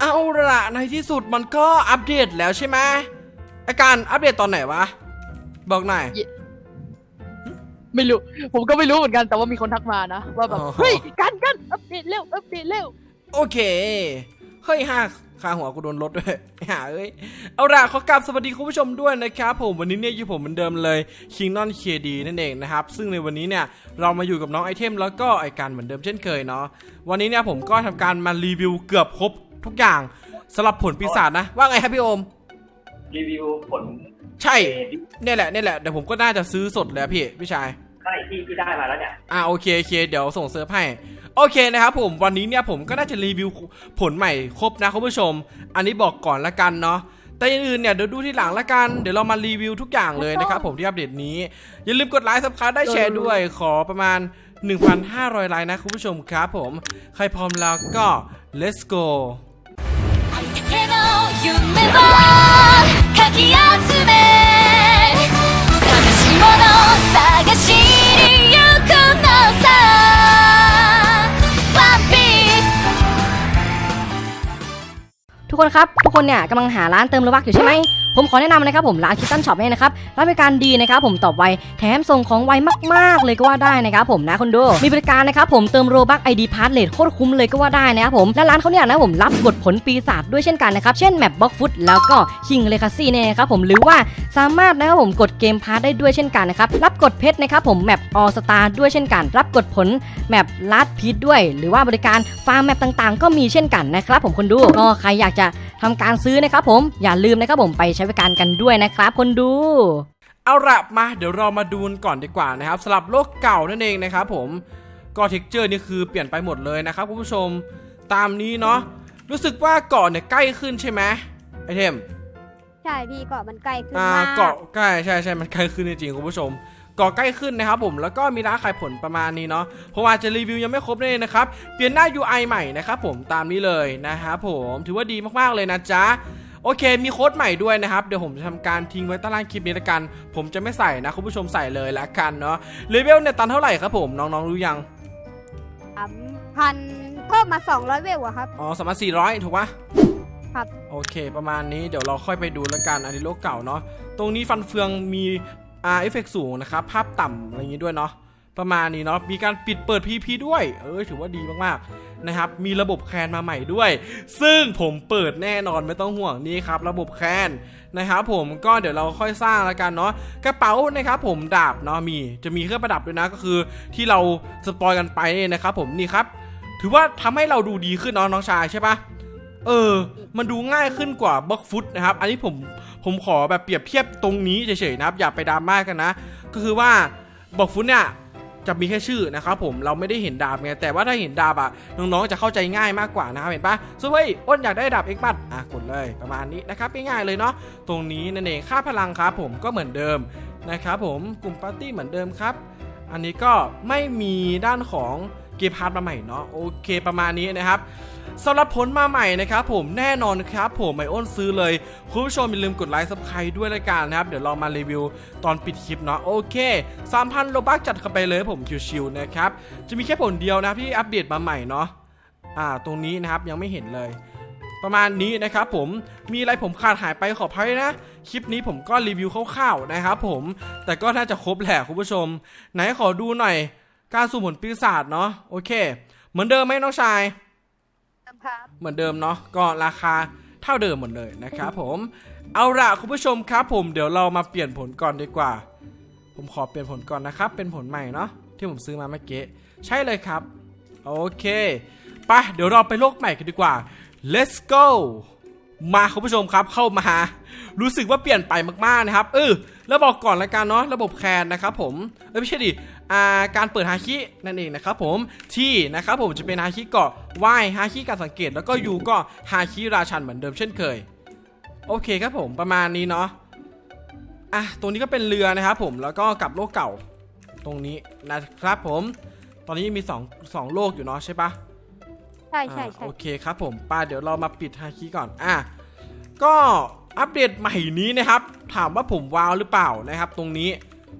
เอาละในที่สุดมันก็อัปเดตแล้วใช่ไหมไอการอัปเดตตอนไหนวะ บอกหน่อย ไม่รู้ ผมก็ไม่รู้เหมือนกันแต่ว่ามีคนทักมานะ ว่าแบบ อ๋อ เฮ้ย กันกันอัปเดตเร็ว อัปเดตเร็ว โอเค เฮ้ยห้าขาหัวกูโดนรถด้วยหาเอ้ย เอาละขอกราบสวัสดีคุณผู้ชมด้วยนะครับผมวันนี้เนี่ยอยู่ผมเหมือนเดิมเลยคิงนอนเคดีนั่นเองนะครับ ซึ่งในวันนี้เนี่ยเรามาอยู่กับน้องไอเทมแล้วก็ไอการเหมือนเดิมเช่นเคยเนาะวันนี้เนี่ยผมก็ทำการมารีวิวเกือบครบ ทุกอย่างสำหรับผลปีศาจนะ ว่าไงครับพี่โอม รีวิวผลใช่เนี่ยแหละเนี่ยแหละเดี๋ยวผมก็น่าจะซื้อสดเลยอะพี่พี่ชาย ใช่ที่ที่ได้มาแล้วเนี่ย อ่าโอเคโอเคเดี๋ยวส่งเซิร์ฟให้ โอเคนะครับผมวันนี้เนี่ยผมก็น่าจะรีวิวผลใหม่ครบนะคุณผู้ชม อันนี้บอกก่อนละกันเนาะแต่อย่างอื่นเนี่ยเดี๋ยวดูที่หลังละกันเดี๋ยวเรามารีวิวทุกอย่างเลยนะครับผมที่อัปเดตนี้ อย่าลืมกดไลค์สับคาได้แชร์ด้วยขอประมาณ 1,500ไลค์นะคุณผู้ชมครับผม ใครพร้อมแล้วก็ let's go けの 夢をかき集め寂しいもの探しに行くのさ One Piece ทุกคนครับ ทุกคนเนี่ยกำลังหาร้านเติมโลบักอยู่ใช่ไหม ผมขอแนะนำนะครับผมร้านคิตตันช็อปเนี่ยนะครับร้านบริการดีนะครับผมตอบไวแถมส่งของไวมากๆ เลยก็ว่าได้นะครับผมนะคนดูมีบริการนะครับผมเติมโรบักไอดีพาร์ทเลทโคตรคุ้มเลยก็ว่าได้นะครับผมและร้านเขาเนี่ยนะผมรับบทผลปีศาจด้วยเช่นกันนะครับเช่นแมปบล็อกฟุตแล้วก็คิงเลคาซี่เนี่ยนะครับผมหรือว่าสามารถนะครับผมกดเกมพาร์ทได้ด้วยเช่นกันนะครับรับกดเพชรนะครับผมแมปออสตาด้วยเช่นกัน รับกดผลแมปลัดพีทด้วย หรือว่าบริการฟาร์มแมปต่างๆ ก็มีเช่นกันนะครับผมคนดูก็ใครอยากจะ ทำการซื้อนะครับผมอย่าลืมนะครับผมไปใช้บริการกันด้วยนะครับคนดูเอาละมาเดี๋ยวเรามาดูกันก่อนดีกว่านะครับสำหรับโลกเก่านั่นเองนะครับผมก็เท็กเจอร์นี่คือเปลี่ยนไปหมดเลยนะครับคุณผู้ชมตามนี้เนาะรู้สึกว่าเกาะเนี่ยใกล้ขึ้นใช่ไหมไอเทมใช่พี่เกาะมันใกล้ขึ้นอ่ามากเกาะใกล้ใช่ใช่มันใกล้ขึ้นจริงๆคุณผู้ชมเกาะใกล้ขึ้นนะครับผมแล้วก็มีร้านขายผลประมาณนี้เนาะเพราะว่าจะรีวิวยังไม่ครบเลยนะครับเปลี่ยนหน้า UI ใหม่นะครับผมตามนี้เลยนะครับผมถือว่าดีมากๆเลยนะจ๊ะโอเค มีโค้ดใหม่ด้วยนะครับ เดี๋ยวผมจะทำการทิ้งไว้ใต้ล่างคลิปนี้ละกัน ผมจะไม่ใส่นะคุณผู้ชมใส่เลยละกันเนาะเลเวลเนี่ยตันเท่าไหร่ครับผม น้องๆรู้ยังสามพันเพิ่มมา 200 เวลอะครับ อ๋อสามพันสี่ร้อยถูกปะครับ โอเค ประมาณนี้เดี๋ยวเราค่อยไปดูแล้วกันอันนี้โลกเก่าเนาะตรงนี้ฟันเฟืองมี อ่าเอฟเฟกสูงนะครับ ภาพต่ำอะไรอย่างนี้ด้วยเนาะประมาณนี้เนาะ มีการปิดเปิด PP ด้วย เออ ถือว่าดีมากๆนะครับ มีระบบแคนมาใหม่ด้วย ซึ่งผมเปิดแน่นอนไม่ต้องห่วงนี่ครับ ระบบแคนนะครับผม ก็เดี๋ยวเราค่อยสร้างแล้วกันเนาะ กระเป๋านะครับผมดาบเนาะมี จะมีเครื่องประดับด้วยนะ ก็คือที่เราสปอยกันไปนี่นะครับผมนี่ครับ ถือว่าทำให้เราดูดีขึ้นเนาะน้องชายใช่ปะ เออ มันดูง่ายขึ้นกว่าบล็อกฟุตนะครับ อันนี้ผมผมขอแบบเปรียบเทียบตรงนี้เฉยๆนะครับ อย่าไปดราม่ากันนะ ก็คือว่าบล็อกฟุตเนี่ยจะมีแค่ชื่อนะครับผมเราไม่ได้เห็นดาบไงแต่ว่าถ้าเห็นดาบอะน้องๆจะเข้าใจง่ายมากกว่านะครับเห็นปะส่วนเฮ้ยอ้นอยากได้ดาบเอ็กบัตอะกดเลยประมาณนี้นะครับง่ายๆเลยเนาะตรงนี้นั่นเองค่าพลังครับผมก็เหมือนเดิมนะครับผมกลุ่มปาร์ตี้เหมือนเดิมครับ อันนี้ก็ไม่มีด้านของ เกมพาร์ทมาใหม่เนาะโอเคประมาณนี้นะครับสำหรับผลมาใหม่นะครับผมแน่นอนครับผมไมอ้นซื้อเลย คุณผู้ชมอย่าลืมกดไลค์ซับสไครด้วยละกันนะครับ เดี๋ยวเรามารีวิวตอนปิดคลิปเนาะโอเค 3,000โลบักจัดเข้าไปเลยผมชิวๆนะครับ จะมีแค่ผลเดียวนะครับที่อัปเดตมาใหม่เนาะอ่าตรงนี้นะครับยังไม่เห็นเลย ประมาณนี้นะครับผมมีอะไรผมขาดหายไปขออภัยนะคลิปนี้ผมก็รีวิวคร่าวๆนะครับผมแต่ก็น่าจะครบแหละคุณผู้ชม ไหนขอดูหน่อย การสุ่มผลปีศาจเนาะโอเค เหมือนเดิมไหมน้องชายครับเหมือนเดิมเนาะก็ราคาเท่าเดิมหมดเลยนะครับผมเอาละคุณผู้ชมครับ ผมเดี๋ยวเรามาเปลี่ยนผลก่อนดีกว่า ผมขอเปลี่ยนผลก่อนนะครับ เป็นผลใหม่เนาะที่ผมซื้อมาเมื่อกี้ใช่เลยครับ โอเคไปเดี๋ยวเราไปโลกใหม่กันดีกว่า let's go มาคุณผู้ชมครับเข้ามา รู้สึกว่าเปลี่ยนไปมากๆนะครับเออแล้วบอกก่อนละกันเนาะระบบแคนนะครับผมเออไม่ใช่ดิอ่าการเปิดฮาคินั่นเองนะครับผมที่นะครับผมจะเป็นฮาคิเกาะว่ายฮาคิการสังเกต แล้วก็ยูก็ฮาคิราชันเหมือนเดิมเช่นเคย โอเคครับผมประมาณนี้เนาะอะตรงนี้ก็เป็นเรือนะครับผมแล้วก็กลับโลกเก่าตรงนี้นะครับผม ตอนนี้มีสองสองโลกอยู่เนาะใช่ปะใช่ใช่อ่าใช่โอเคครับผมป้าเดี๋ยวเรามาปิดฮาคิก่อน อะ ก็อัปเดตใหม่นี้นะครับ ถามว่าผมว้าวหรือเปล่านะครับ ตรงนี้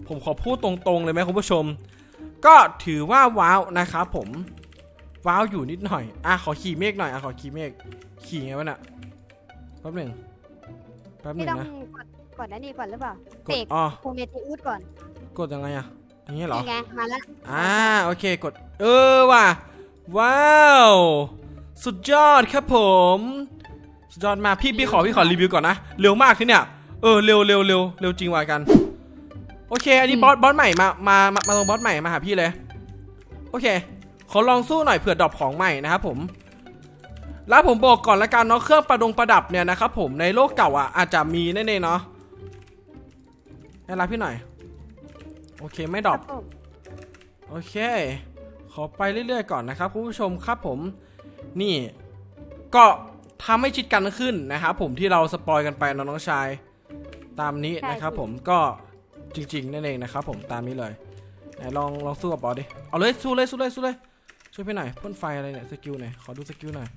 ผมขอพูดตรงๆเลยไหมคุณผู้ชม ก็ถือว่าว้าวนะครับผมว้าวอยู่นิดหน่อยอะขอขี่เมฆหน่อยอะขอขี่เมฆขี่ไงวะน่ะแป๊บหนึ่งแป๊บหไม่นึ่งต้องนะ กดกดอันนี้ก่อนหรือเปล่ากเสดกอ๋อโคเมติอุสก่อนกดยังไงอะอย่างเงี้ยเหรอ นี่ไงมาแล้วอ่าโอเคกด เออว่ะ ว้าว สุดยอดครับผมสุด ยอดมากพี่พี่ขอพี่ขอรีวิวก่อนนะเร็วมากที่เนี่ยเออเร็วเร็วเร็วเร็วจริงว่ะกัน โอเค อันนี้อืมบอสบอสใหม่มามามามาลงบอสใหม่มาหาพี่เลย โอเค ขอลองสู้หน่อยเผื่อดรอปของใหม่นะครับผมแล้วผมบอกก่อนละกันเนาะเครื่องประดงประดับเนี่ยนะครับผมในโลกเก่าอะอาจจะมีแน่ๆเนาะได้รับพี่หน่อย โอเคไม่ดรอปครับผมโอเค ขอไปเรื่อยๆก่อนนะครับคุณผู้ชมครับผม นี่ก็ ทำให้ชิดกันขึ้นนะครับผมที่เราสปอยกันไปเนอะน้องชาย ตามนี้นะครับผมก็จริงๆนั่นเองนะครับผมตามนี้เลยไหนลองลองสู้กับบอสดิเอาเลยสู้เลยสู้เลยสู้เลยช่วยพี่หน่อยพ่นไฟอะไรเนี่ยสกิลหน่อยขอดูสกิลหน่อย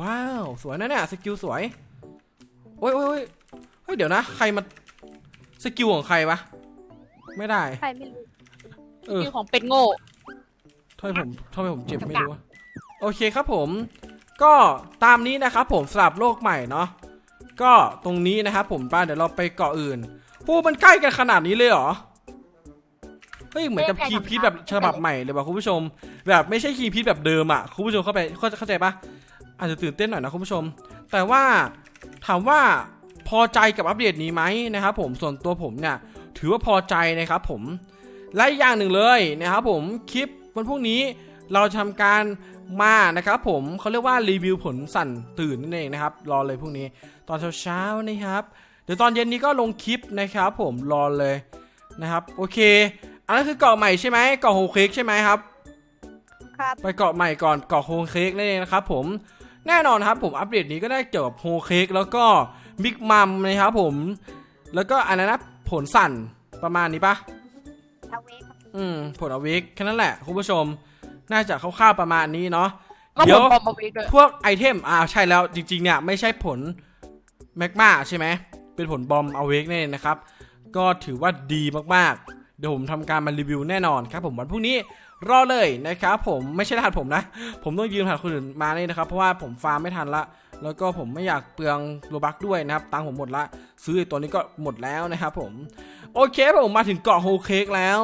ว้าวสวยนะเนี่ยสกิลสวยโอ้ยโอ้ยโอ้ยเฮ้ยเดี๋ยวนะ ใครมาสกิลของใครวะไม่ได้ใครไม่รู้เออชื่อของเป็ดโง่ทำไมผมทำไมผมเจ็บไม่รู้อะโอเคครับผม ก็ตามนี้นะครับผมสลับโลกใหม่เนาะก็ตรงนี้นะครับผมป้าเดี๋ยวเราไปเกาะอื่นพวกมันใกล้กันขนาดนี้เลยเหรอเฮ้ยเหมือนกับคีย์พีทแบบฉบับใหม่เลยว่ะคุณผู้ชม แบบไม่ใช่คีย์พีทแบบเดิมอะคุณผู้ชมเข้าไปเข้าเข้าใจปะอาจจะตื่นเต้นหน่อยนะคุณผู้ชม แต่ว่าถามว่าพอใจกับอัปเดตนี้ไหมนะครับผมส่วนตัวผมเนี่ย ถือว่าพอใจนะครับผมและอีกอย่างหนึ่งเลยนะครับผมคลิปวันพรุ่งนี้ เราจะทำการมานะครับผมเขาเรียกว่ารีวิวผลสั่นตื่นนั่นเองนะครับ รอเลยพรุ่งนี้ ตอนเช้าๆนะครับ เดี๋ยวตอนเย็นนี้ก็ลงคลิปนะครับผมรอเลยนะครับ โอเค อันนั้นคือเกาะใหม่ใช่ไหมเกาะโฮเค้กใช่ไหมครับครับไปเกาะใหม่ก่อนเกาะโฮเค้กนั่นเองนะครับผมแน่นอนครับผมอัปเดตนี้ก็ได้เกี่ยวกับโฮเค้กแล้วก็บิ๊กมัมนะครับผม แล้วก็อันนั้นนะผลสั่นประมาณนี้ปะทาเวคครับอืม ผลอวิกแค่นั้นแหละคุณผู้ชม น่าจะคร่าวๆประมาณนี้เนาะก็เดี๋ผยวมบอมมาวีด้วยพวกไอเทมอ่าใช่แล้วจริงๆเนี่ยไม่ใช่ผลแมกมาใช่ไหมเป็นผลบอมอเวกนี่นเองนะครับ ก็ถือว่าดีมากๆ เดี๋ยวผมทำการมารีวิวแน่นอนครับผมวันพรุ่งนี้รอเลยนะครับผมไม่ใช่รหัสผมนะ ผมต้องยืมรหัสคนอื่นมานี่นะครับ เพราะว่าผมฟาร์มไม่ทันละ แล้วก็ผมไม่อยากเปลืองโลบักด้วยนะครับ ตังค์ผมหมดละ ซื้อไอ้ตัวนี้ก็หมดแล้วนะครับผม โอเคผมมาถึงเกาะโฮเค้กแล้ว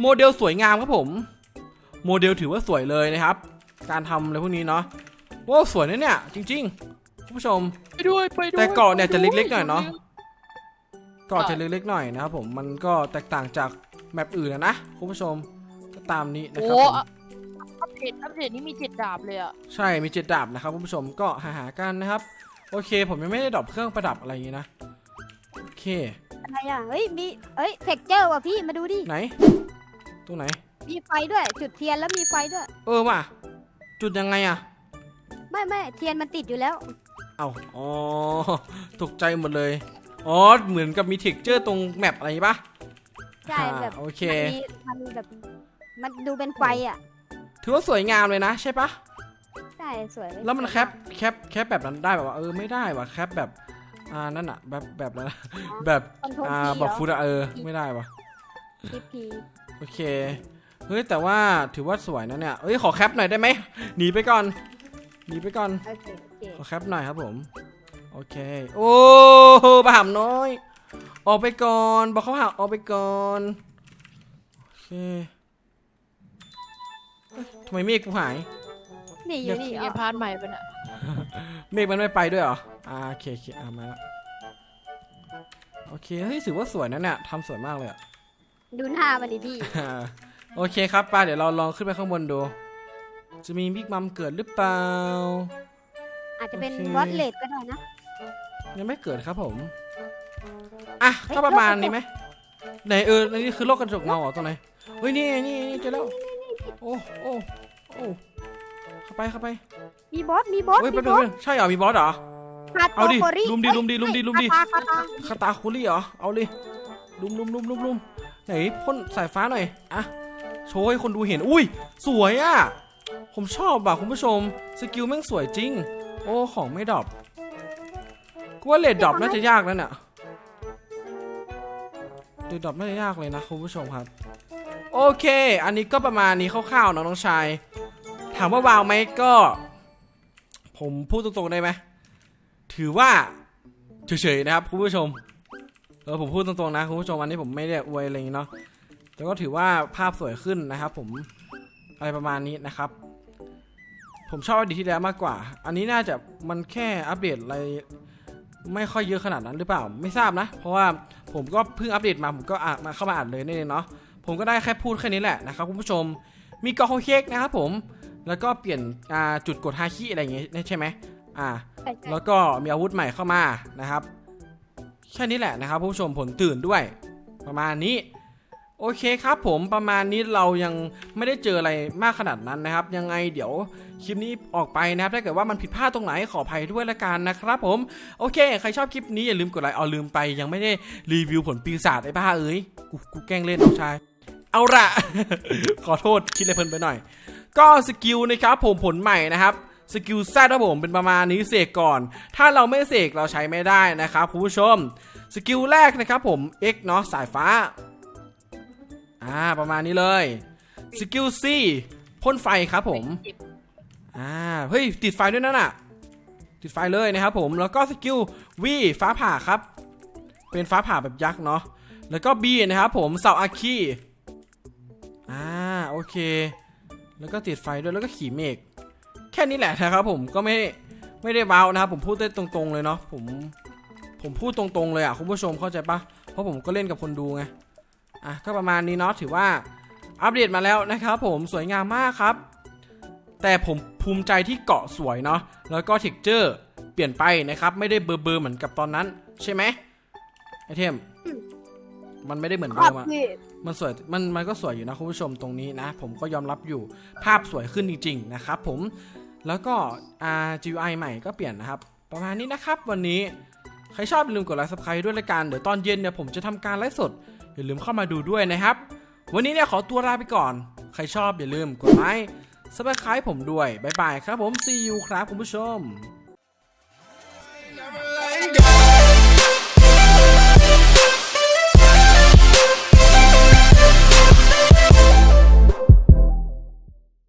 โมเดลสวยงามครับผม โมเดลถือว่าสวยเลยนะครับ การทำอะไรพวกนี้เนาะว้าวสวยนะเนี่ย จริงๆคุณผู้ชม ไปด้วยไปด้วยแต่เกาะเนี่ยจะไปด้วยเล็กๆหน่อยเนอะเกาะจะเล็กๆหน่อยนะครับผมมันก็แตกต่างจากแมปอื่นนะนะคุณผู้ชมก็ตามนี้นะโอ้ครับผมอะอัปเดตอัปเดตนี่มีเจ็ดดาบเลยอะใช่มีเจ็ดดาบนะครับคุณผู้ชมก็หาหาๆกันนะครับ โอเค ผมยังไม่ได้ดรอปเครื่องประดับอะไรอย่างนี้นะโอเคอะไรอะเฮ้ยมีเฮ้ยเท็กเจอร์ว่ะพี่มาดูดิไหนตรงไหน มีไฟด้วย จุดเทียนแล้วมีไฟด้วย เออว่ะ จุดยังไงอะไม่ไม่เทียนมันติดอยู่แล้ว เอาอ๋อตกใจหมดเลย อ๋อ เหมือนกับมีเท็กเจอร์ตรงแมปอะไรปะ ใช่อ่าแบบโอเค มันมีมันแบบมันดูเป็นไฟอะถือว่าสวยงามเลยนะใช่ปะ ใช่สวยแล้วมันแคปแคปแคปแบบนั้นได้แบบว่าเออไม่ได้ว่ะแคปแบบอ่านั่นอะแบบแบบนั้นอะแบบคอนโทรลอ่าพีบอกเหรฟูอดอะเออไม่ได้ว่ะ พีพีโอเค เฮ้ยแต่ว่าถือว่าสวยนะเนี่ยเอ้ยขอแคปหน่อยได้ไหมหนีไปก่อนหนีไปก่อนโอเคโอเคขอแคปหน่อยครับผมโอเคโอ้โหบะหามน้อย ออกไปก่อนบอกเขาหาออกไปก่อนโอเคเอ้ยทำไมเมฆกูหาย นี่อยู่นี่เกเอามพาร์ทใหม่เป็นอะเมฆมันไม่ไปด้วยเหรออ่าโอเคโอเคอ่ามาแล้วโอเคเฮ้ยถือว่าสวยนะเนี่ยทำสวยมากเลยอะดูหน้ามันดิพี่ โอเคครับป้าเดี๋ยวเราลองขึ้นไปข้างบนดู จะมีบิ๊กมัมเกิดหรือเปล่า อาจจะเป็นโอเค วอตเลดก็ได้นะ ยังไม่เกิดครับผม อะเฮ้ย ก็ประมาณนี้ไหมไหนเออนี่คือโลกกระจกเงาเหรอตรงไหนเฮ้ยนี่ไงนี่นี่เจอแล้วโอ้โอ้โอ้เข้าไปเข้าไปมีบอส มีบอส เฮ้ยมีแป๊บบนึองสแป๊บนึงใช่เหรอมีบอสเหรอ คาโตเอาดิโกริลุมดิเอ้ยลุมดิลุมดิลุมดิ คาตาคาตาคาตาคุรี่เหรอเอาเลยลุมลุมลุมลุมลุมไหนพ่นสายฟ้าหน่อยอะ โชว์ให้คนดูเห็น อุ้ย สวยอะ ผมชอบอะคุณผู้ชม สกิลแม่งสวยจริง โอ้ ของไม่ดรอปกูว่าเลดดรอปน่าจะยากนั่นน่ะเลดดรอปน่าจะยากเลยนะคุณผู้ชมครับ โอเค อันนี้ก็ประมาณนี้คร่าวๆนอะน้องชาย ถามว่าวาวไหมก็ ผมพูดตรงๆได้ไหม ถือว่าเฉยๆนะครับคุณผู้ชมเออผมพูดตรงๆนะคุณผู้ชมอันนี้ผมไม่ได้อวยอะไรอย่างงี้เนาะ แต่ก็ถือว่าภาพสวยขึ้นนะครับ ผมอะไรประมาณนี้นะครับ ผมชอบอดีตที่แล้วมากกว่า อันนี้น่าจะมันแค่อัปเดตอะไรไม่ค่อยเยอะขนาดนั้นหรือเปล่าไม่ทราบนะ เพราะว่าผมก็เพิ่งอัปเดตมาผมก็อ่านมาเข้ามาอ่านเลยนี่เองเนาะผมก็ได้แค่พูดแค่นี้แหละนะครับคุณผู้ชมมีกอโฮเค้กนะครับผมแล้วก็เปลี่ยนอ่าจุดกดฮาคิอะไรอย่างเงี้ยใช่ไหมอ่าใช่ใช่แล้วก็มีอาวุธใหม่เข้ามานะครับแค่นี้แหละนะครับผู้ชมผลตื่นด้วย ประมาณนี้ โอเคครับผมประมาณนี้เรายังไม่ได้เจออะไรมากขนาดนั้นนะครับ ยังไงเดี๋ยวคลิปนี้ออกไปนะครับถ้าเกิดว่ามันผิดพลาดตรงไหนขออภัยด้วยละกันนะครับผมโอเค ใครชอบคลิปนี้อย่าลืมกดไลค์เอาลืมไป ยังไม่ได้รีวิวผลปีศาจไอ้บ้าเอ้ยกูกูแกล้งเล่นน้องชาย เอาละขอโทษคิดอะไรเพลินไปหน่อย ก็สกิลนะครับผมผลใหม่นะครับสกิลแซดครับผมเป็นประมาณนี้เสกก่อน ถ้าเราไม่เสกเราใช้ไม่ได้นะครับคุณผู้ชม สกิลแรกนะครับผม X เนาะสายฟ้า อ่าประมาณนี้เลยสกิล C พ่นไฟครับผมอ่าเฮ้ยติดไฟด้วยนั่นน่ะ ติดไฟเลยนะครับผมแล้วก็สกิล V ฟ้าผ่าครับ เป็นฟ้าผ่าแบบยักษ์เนาะแล้วก็ B นะครับผมเสาอาคีอ่าโอเค แล้วก็ติดไฟด้วยแล้วก็ขี่เมฆแค่นี้แหละนะครับผมก็ไม่ไม่ได้ว้านะครับผมพูดได้ตรงๆเลยเนาะผมผมพูดตรงๆเลยอะคุณผู้ชมเข้าใจปะเพราะผมก็เล่นกับคนดูไง อะก็ประมาณนี้เนาะถือว่าอัปเดตมาแล้วนะครับผมสวยงามมากครับ แต่ผมภูมิใจที่เกาะสวยเนาะแล้วก็เท็กเจอร์เปลี่ยนไปนะครับ ไม่ได้เบอร์เบอร์เหมือนกับตอนนั้น ใช่ไหมไอเทม มันไม่ได้เหมือนคเดิรับมอะพี่มันสวยมันมันก็สวยอยู่นะคุณผู้ชมตรงนี้นะ ผมก็ยอมรับอยู่ภาพสวยขึ้นจริง ๆ นะครับผมแล้วก็ R GUI ใหม่ก็เปลี่ยนนะครับ ประมาณนี้นะครับวันนี้ ใครชอบอย่าลืมกดไลค์ subscribe ด้วยละกัน เดี๋ยวตอนเย็นเนี่ยผมจะทำการไลฟ์สด อย่าลืมเข้ามาดูด้วยนะครับ วันนี้เนี่ยขอตัวลาไปก่อน ใครชอบอย่าลืมกดไลค์ซับสไครต์ผมด้วย บ๊ายบายครับผม see you ครับคุณผู้ชม